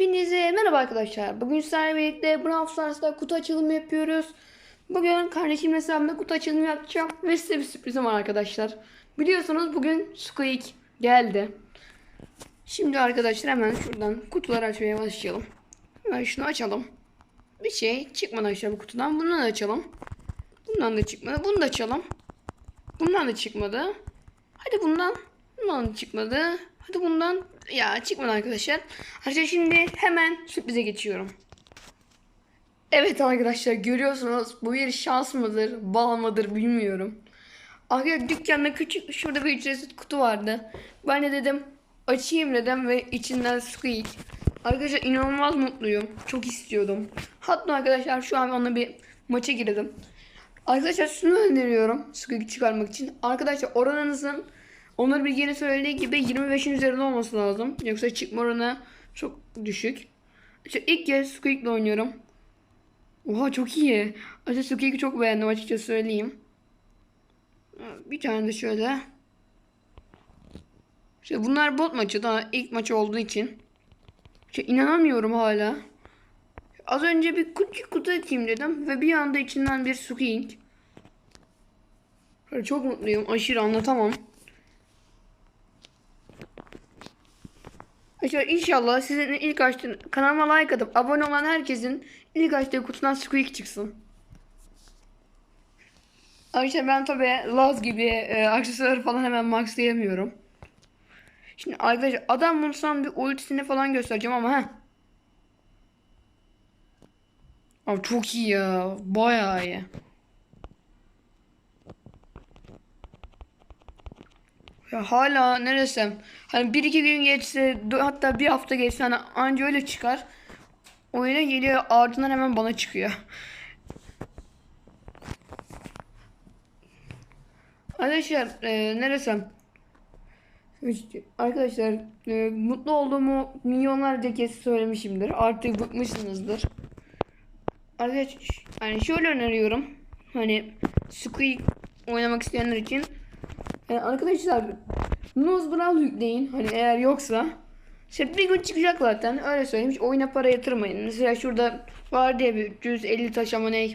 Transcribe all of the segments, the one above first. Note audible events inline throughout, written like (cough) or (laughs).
Hepinize merhaba arkadaşlar. Bugün sizlerle birlikte Brawl Stars'ta kutu açılımı yapıyoruz. Bugün kardeşimle hesabımda kutu açılımı yapacağım. Ve size bir sürprizim var arkadaşlar. Biliyorsunuz bugün Squeak geldi. Şimdi arkadaşlar hemen şuradan kutuları açmaya başlayalım. Hemen şunu açalım. Bir şey çıkmadı arkadaşlar bu kutudan. Bundan da açalım. Bundan da çıkmadı. Bunu da açalım. Bundan da çıkmadı. Hadi bundan. Bundan da çıkmadı. Hadi bundan. Ya çıkmadı arkadaşlar. Arkadaşlar şimdi hemen sürprize geçiyorum. Evet arkadaşlar görüyorsunuz bu bir şans mıdır, bal mıdır bilmiyorum. Arkadaşlar dükkanda küçük şurada bir ücretsiz kutu vardı. Ben de dedim açayım dedim ve içinden Squeak. Arkadaşlar inanılmaz mutluyum. Çok istiyordum. Hatta arkadaşlar şu an onunla bir maça girdim. Arkadaşlar şunu öneriyorum Squeak çıkarmak için. Arkadaşlar oranınızın Onur Bilge'nin söylediği gibi 25'in üzerinde olması lazım. Yoksa çıkma oranı çok düşük. İşte ilk kez Squeak'le oynuyorum. Oha çok iyi. Açıkçası Squeak'i çok beğendim açıkçası söyleyeyim. Bir tane de şöyle. İşte bunlar bot maçı daha ilk maç olduğu için. İşte inanamıyorum hala. Az önce bir küçük kutu açayım dedim ve bir anda içinden bir Squeak. Çok mutluyum. Aşırı anlatamam. Arkadaşlar inşallah sizin ilk açtığın kanalıma like atıp abone olan herkesin ilk açtığı kutudan Squeak çıksın. Arkadaşlar ben tabi Laz gibi e, aksesuar falan hemen maxlayamıyorum. Şimdi arkadaşlar adam bulursam bir ultisini falan göstereceğim ama he. Abi çok iyi ya. Bayağı iyi. Ya hala ne desem hani bir iki gün geçse hatta bir hafta geçse hani anca öyle çıkar. Oyuna geliyor ardından hemen bana çıkıyor. Arkadaşlar e, ne desem işte, Arkadaşlar e, mutlu olduğumu milyonlarca kez söylemişimdir. Artık bıkmışsınızdır. Arkadaşlar yani şöyle öneriyorum. Hani Squeak oynamak isteyenler için yani arkadaşlar Nose Brawl yükleyin. Hani eğer yoksa. İşte bir gün çıkacak zaten. Öyle söyleyeyim. Hiç oyuna para yatırmayın. Mesela şurada var diye bir 350 taş ama ne?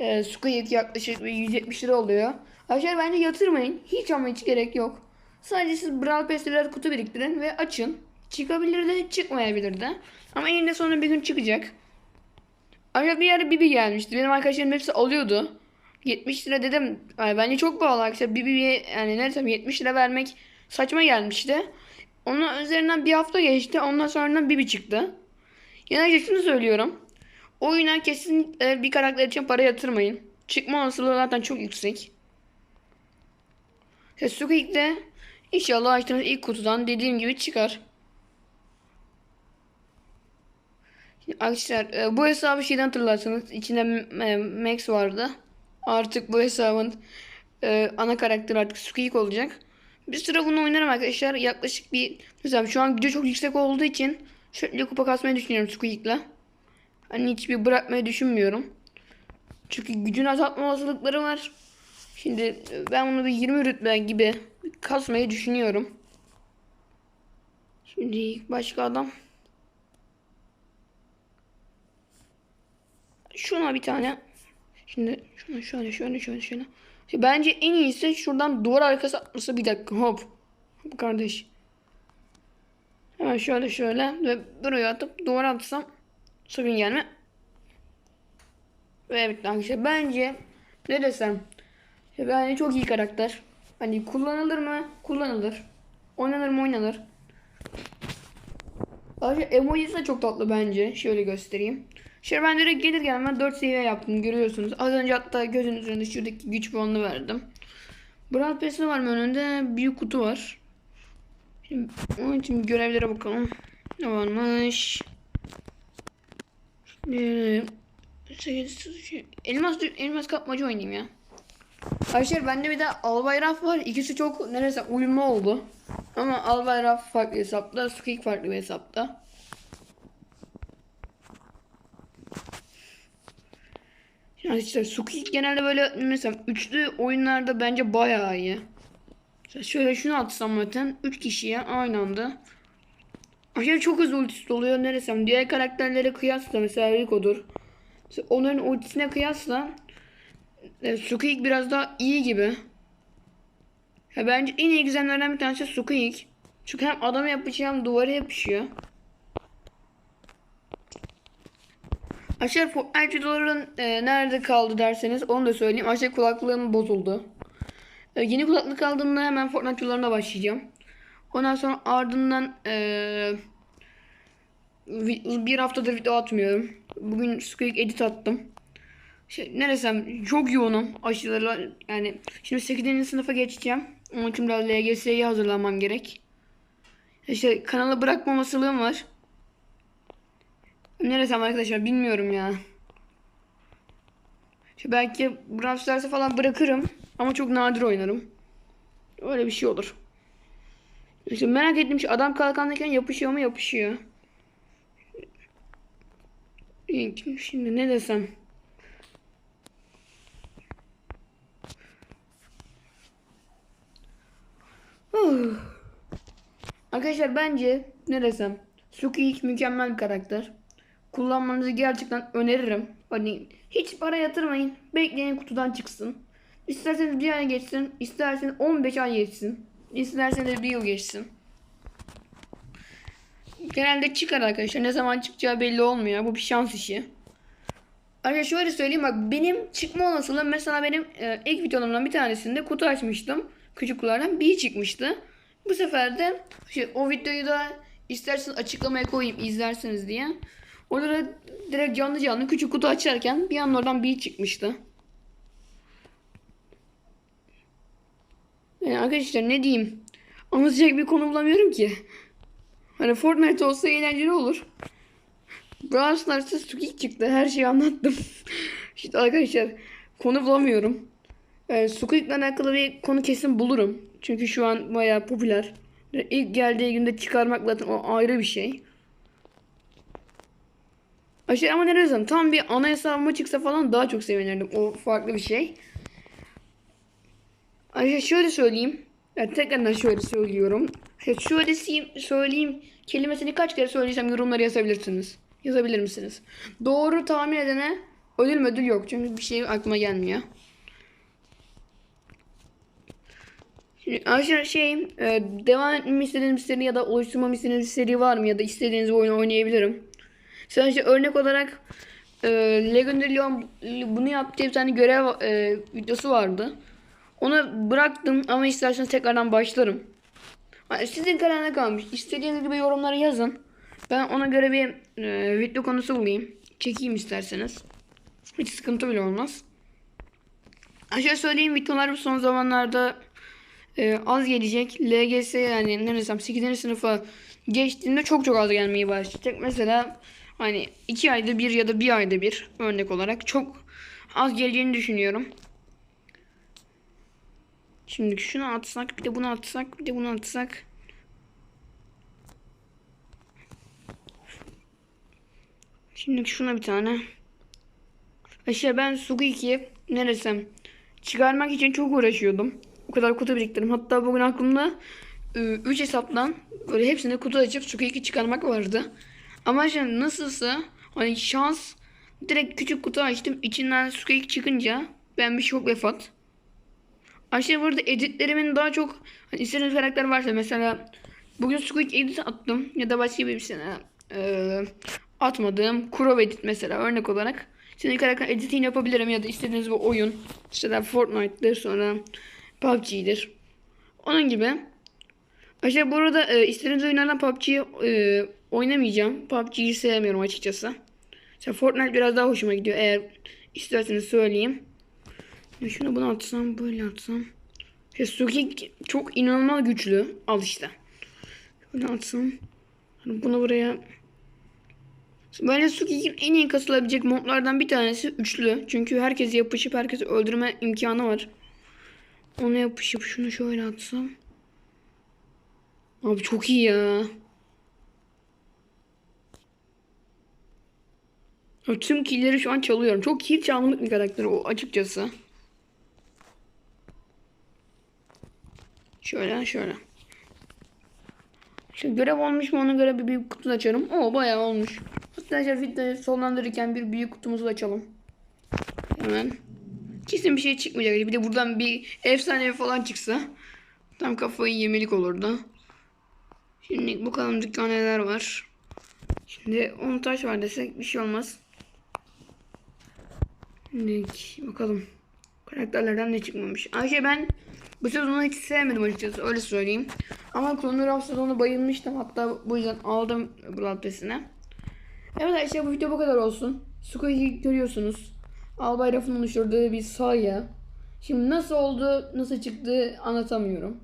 E, Squeak yaklaşık bir 170 lira oluyor. Arkadaşlar bence yatırmayın. Hiç ama hiç gerek yok. Sadece siz Brawl Pass'te biraz kutu biriktirin ve açın. Çıkabilir de çıkmayabilir de. Ama eninde sonunda bir gün çıkacak. Ayrıca bir yere Bibi gelmişti. Benim arkadaşlarım hepsi alıyordu. 70 lira dedim. Yani bence çok pahalı arkadaşlar. Bibi'ye yani ne desem 70 lira vermek saçma gelmişti. Onun üzerinden bir hafta geçti. Ondan sonra Bibi çıktı. Yani şunu söylüyorum. Oyuna kesinlikle bir karakter için para yatırmayın. Çıkma olasılığı zaten çok yüksek. Sasuke de inşallah açtığınız ilk kutudan dediğim gibi çıkar. Arkadaşlar e, bu hesabı şeyden hatırlarsanız içinde e, Max vardı. Artık bu hesabın e, ana karakteri artık Squeak olacak. Bir süre bunu oynarım arkadaşlar. Yaklaşık bir mesela şu an gücü çok yüksek olduğu için şöyle kupa kasmayı düşünüyorum Squeak'le. Hani hiçbir bırakmayı düşünmüyorum. Çünkü gücünü azaltma olasılıkları var. Şimdi e, ben bunu bir 20 rütbe gibi kasmayı düşünüyorum. Şimdi başka adam. Şuna bir tane. Şimdi şuna şöyle şöyle şöyle şöyle. Şimdi bence en iyisi şuradan duvar arkası atması bir dakika hop. Hop kardeş. Hemen şöyle şöyle ve buraya atıp duvara atsam sakın gelme. Ve evet arkadaşlar bence ne desem ya bence çok iyi karakter. Hani kullanılır mı? Kullanılır. Oynanır mı? Oynanır. Arkadaşlar emojisi de çok tatlı bence. Şöyle göstereyim. Şöyle ben direkt gelir gelmez 4 seviye yaptım görüyorsunuz. Az önce hatta gözün üzerinde şuradaki güç puanını verdim. Brawl Pass'i var mı önünde? Büyük kutu var. Şimdi onun için görevlere bakalım. Ne varmış? Şimdi elmas elmas kapmacı oynayayım ya. Arkadaşlar bende bir de Albayraf var. İkisi çok neresi uyumlu oldu. Ama Albayraf farklı hesapta, Squeak farklı bir hesapta. İşte Squeak genelde böyle mesela üçlü oyunlarda bence bayağı iyi. Mesela şöyle şunu atsam zaten 3 kişiye aynı anda Aşırı çok hızlı ultisi oluyor neresem. Diğer karakterlere kıyasla mesela Rico'dur. Mesela Onların ultisine kıyasla e, Squeak biraz daha iyi gibi. Ya bence en iyi gizemlerden bir tanesi Squeak. Çünkü hem adama yapışıyor hem duvara yapışıyor. Aşağı Fortnite videoların e, nerede kaldı derseniz onu da söyleyeyim. Aşağı kulaklığım bozuldu. E, yeni kulaklık aldığımda hemen Fortnite videolarına başlayacağım. Ondan sonra ardından e, bir haftadır video atmıyorum. Bugün Squeak edit attım. Şey, neresem çok yoğunum aşılarla yani şimdi 8. sınıfa geçeceğim. Onun için biraz LGS'ye hazırlanmam gerek. İşte kanalı bırakma olasılığım var. Neresem arkadaşlar bilmiyorum ya. İşte belki Brawl falan bırakırım ama çok nadir oynarım. Öyle bir şey olur. İşte merak ettiğim şey adam kalkandayken yapışıyor mu yapışıyor. Şimdi ne desem. Arkadaşlar bence ne desem. Suki mükemmel bir karakter. Kullanmanızı gerçekten öneririm. Hani hiç para yatırmayın. Bekleyin kutudan çıksın. İsterseniz bir ay geçsin. isterseniz 15 ay geçsin. İsterseniz bir yıl geçsin. Genelde çıkar arkadaşlar. Ne zaman çıkacağı belli olmuyor. Bu bir şans işi. Arkadaşlar şöyle söyleyeyim bak benim çıkma olasılığım mesela benim e, ilk videolarımdan bir tanesinde kutu açmıştım. Küçük kutulardan bir çıkmıştı. Bu sefer de şey, o videoyu da isterseniz açıklamaya koyayım izlersiniz diye. Orada da direkt canlı canlı küçük kutu açarken bir an oradan bir çıkmıştı. Yani arkadaşlar ne diyeyim? Anlatacak bir konu bulamıyorum ki. Hani Fortnite olsa eğlenceli olur. Brawl Stars'ta Squeak çıktı. Her şeyi anlattım. (laughs) işte arkadaşlar konu bulamıyorum. Ee, Squeak'le alakalı bir konu kesin bulurum. Çünkü şu an bayağı popüler. İlk geldiği günde çıkarmak zaten o ayrı bir şey. Aşağı ama ne desem tam bir ana hesabıma çıksa falan daha çok sevinirdim. O farklı bir şey. Ayrıca şöyle söyleyeyim. Yani tekrardan şöyle söylüyorum. Şöyle söyleyeyim kelimesini kaç kere söyleyeceğim yorumlara yazabilirsiniz. Yazabilir misiniz? Doğru tahmin edene ödül ödül yok. Çünkü bir şey aklıma gelmiyor. Şimdi aşağı şey e, devam etmemi istediğiniz seri ya da oluşturmamı istediğiniz seri var mı ya da istediğiniz oyunu oynayabilirim. Sadece örnek olarak e, Legendary Leon bunu yaptığı bir tane görev e, videosu vardı. Onu bıraktım ama isterseniz tekrardan başlarım. Yani sizin kararına kalmış. İstediğiniz gibi yorumlara yazın. Ben ona göre bir e, video konusu bulayım. Çekeyim isterseniz. Hiç sıkıntı bile olmaz. Aşağı söyleyeyim videolar son zamanlarda e, az gelecek. LGS yani ne desem 8. sınıfa geçtiğinde çok çok az gelmeye başlayacak. Mesela hani 2 ayda bir ya da bir ayda bir örnek olarak çok az geleceğini düşünüyorum. Şimdi şunu atsak bir de bunu atsak bir de bunu atsak. Şimdi şuna bir tane. Aşağı ben Sugiki'yi neresem çıkarmak için çok uğraşıyordum. O kadar kutu biriktirdim. Hatta bugün aklımda 3 hesaptan böyle hepsini kutu açıp Sukiki çıkarmak vardı. Ama şimdi nasılsa hani şans direkt küçük kutu açtım. İçinden Sukiki çıkınca ben bir şok vefat. Aşağı burada editlerimin daha çok hani istediğiniz karakter varsa mesela bugün Squid edit attım ya da başka bir sene e, atmadığım Crow edit mesela örnek olarak senin karakter editini yapabilirim ya da istediğiniz bir oyun işte de Fortnite'dır sonra PUBG'dir onun gibi Aşağı bu arada e, istediğiniz oyunlardan PUBG'yi e, oynamayacağım PUBG'yi sevmiyorum açıkçası Mesela Fortnite biraz daha hoşuma gidiyor eğer isterseniz söyleyeyim şunu bunu atsam böyle atsam. Ya Suki çok inanılmaz güçlü. Al işte. Şöyle atsam. Hani bunu buraya. Bence Suki'nin en iyi kasılabilecek modlardan bir tanesi üçlü. Çünkü herkese yapışıp herkesi öldürme imkanı var. Ona yapışıp şunu şöyle atsam. Abi çok iyi ya. Tüm killleri şu an çalıyorum. Çok kill çalmalık bir karakter o açıkçası. Şöyle şöyle. İşte görev olmuş mu ona göre bir büyük kutu açarım. Oo bayağı olmuş. Arkadaşlar videoyu sonlandırırken bir büyük kutumuzu açalım. Hemen. Kesin bir şey çıkmayacak. Bir de buradan bir efsane falan çıksa. Tam kafayı yemelik olurdu. Şimdi bakalım dükkanda neler var. Şimdi 10 taş var desek bir şey olmaz. Şimdi bakalım. Karakterlerden ne çıkmamış. Ayşe ben bu sezonu hiç sevmedim açıkçası öyle söyleyeyim. Ama Wars sezonu bayılmıştım. Hatta bu yüzden aldım Blood Pass'ine. Evet arkadaşlar bu video bu kadar olsun. Squid'i görüyorsunuz. Albay Raf'ın oluşturduğu bir sayya. Şimdi nasıl oldu, nasıl çıktı anlatamıyorum.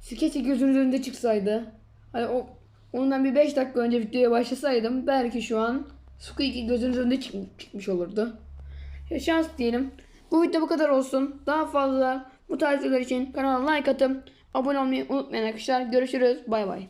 Skeç'i gözünüzün önünde çıksaydı. Hani o ondan bir 5 dakika önce videoya başlasaydım belki şu an Squeaky gözünüzün önünde çık- çıkmış olurdu. Şans diyelim. Bu video bu kadar olsun. Daha fazla bu tarz videolar için kanala like atıp abone olmayı unutmayın arkadaşlar. Görüşürüz. Bay bay.